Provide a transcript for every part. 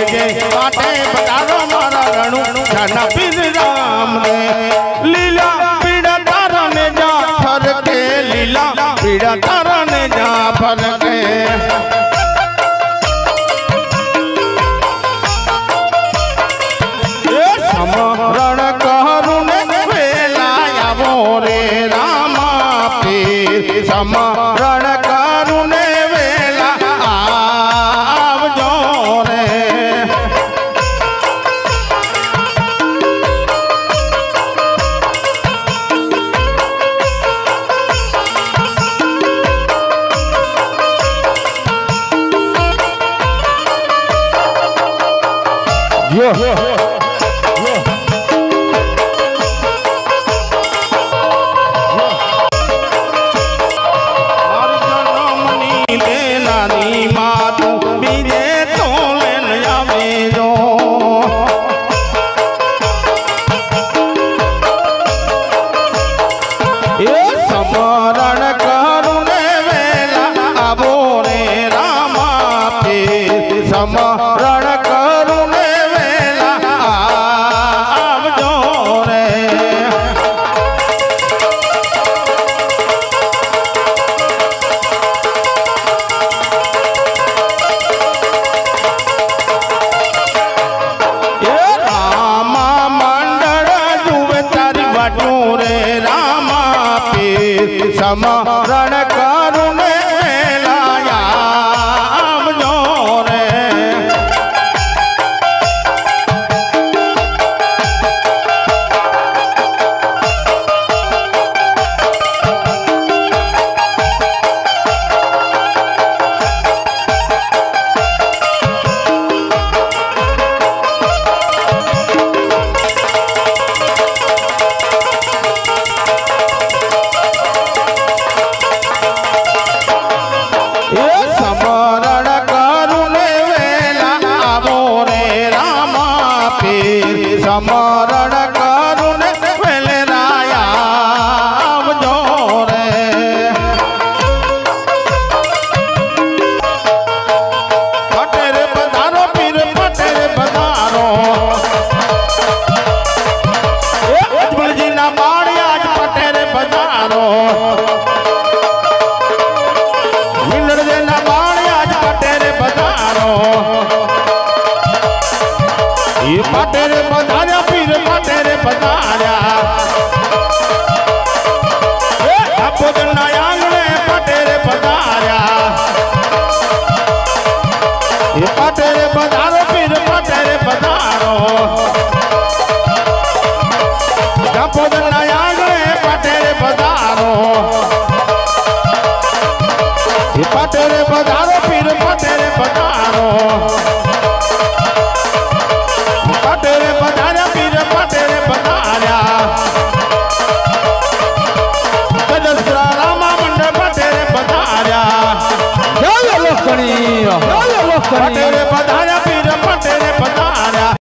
રામ ને લીલા ને જે માટે પધારો મારા રણુ જાના પીર રામ ને લીલા પીડા તારા ને જા ફરકે લીલા પીડા તારા ને જા ફરકે સમરણ પીર એ પટેર પધાર્યા, પીર પટેર પધાર્યા. એ આપોદના આંગણે પટેર પધાર્યા. એ પટેર પધારો, પીર પટેર પધારો. આપોદના આંગણે પટેર પધારો. એ પટેરે પધારો, પીર પટેરે પધારો. જય લોકણી પટેરે પધાર્યા પીર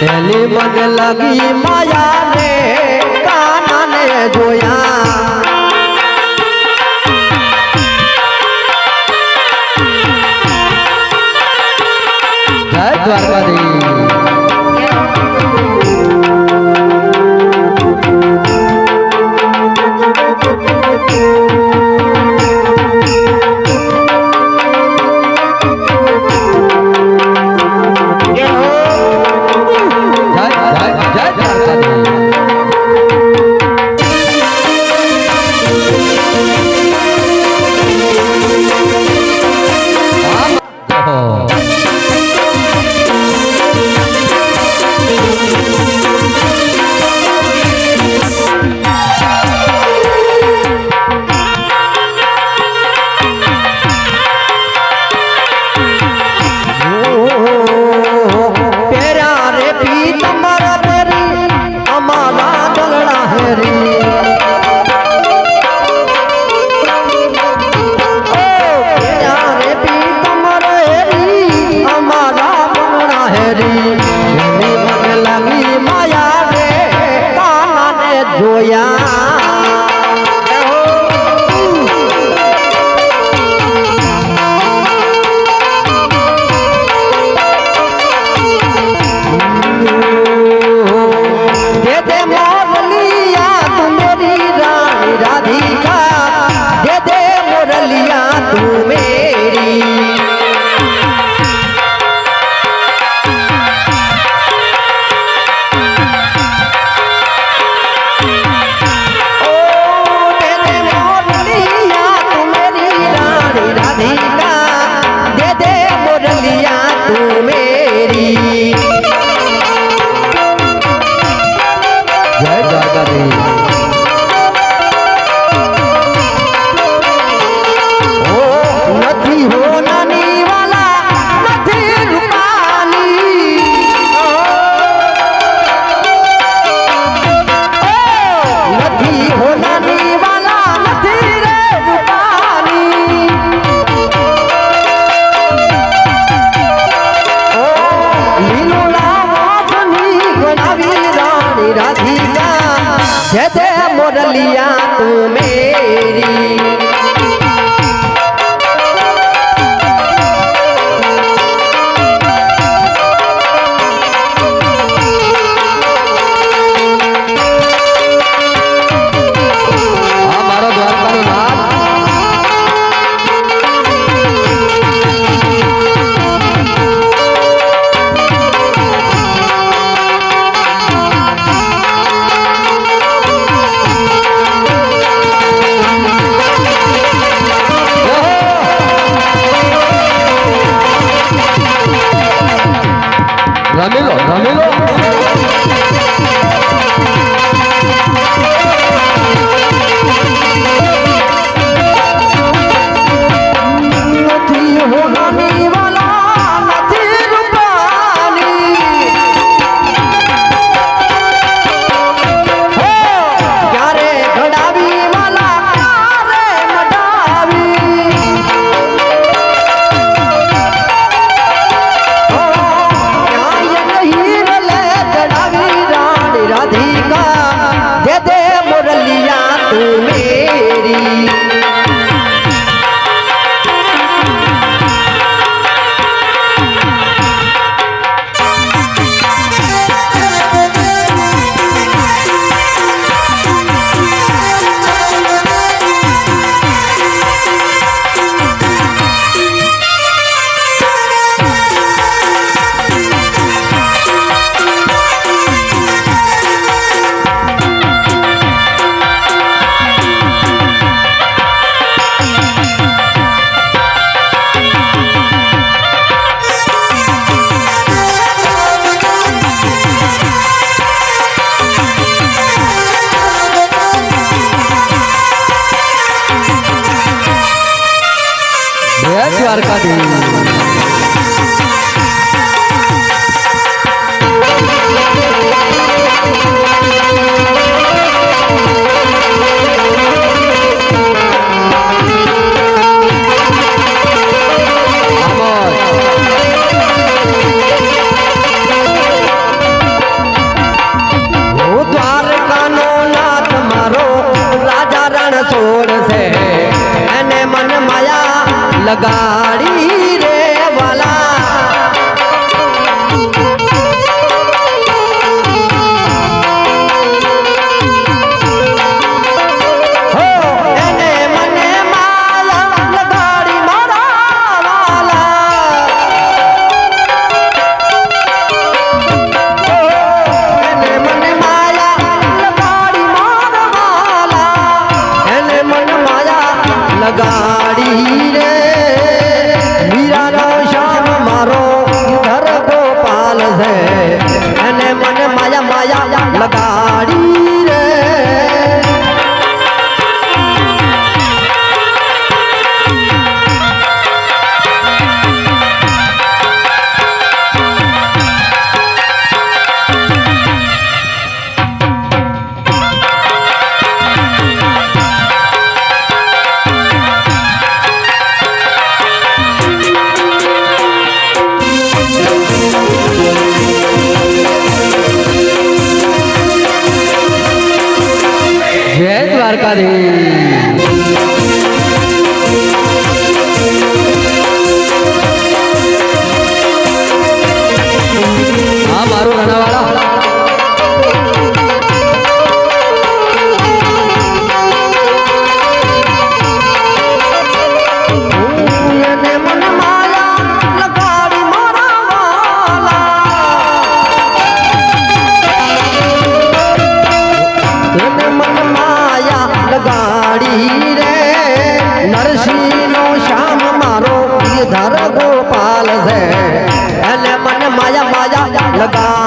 डली बन लगी माया ने काना ने जोया। ચાલશે અને મને માયા માયા લગા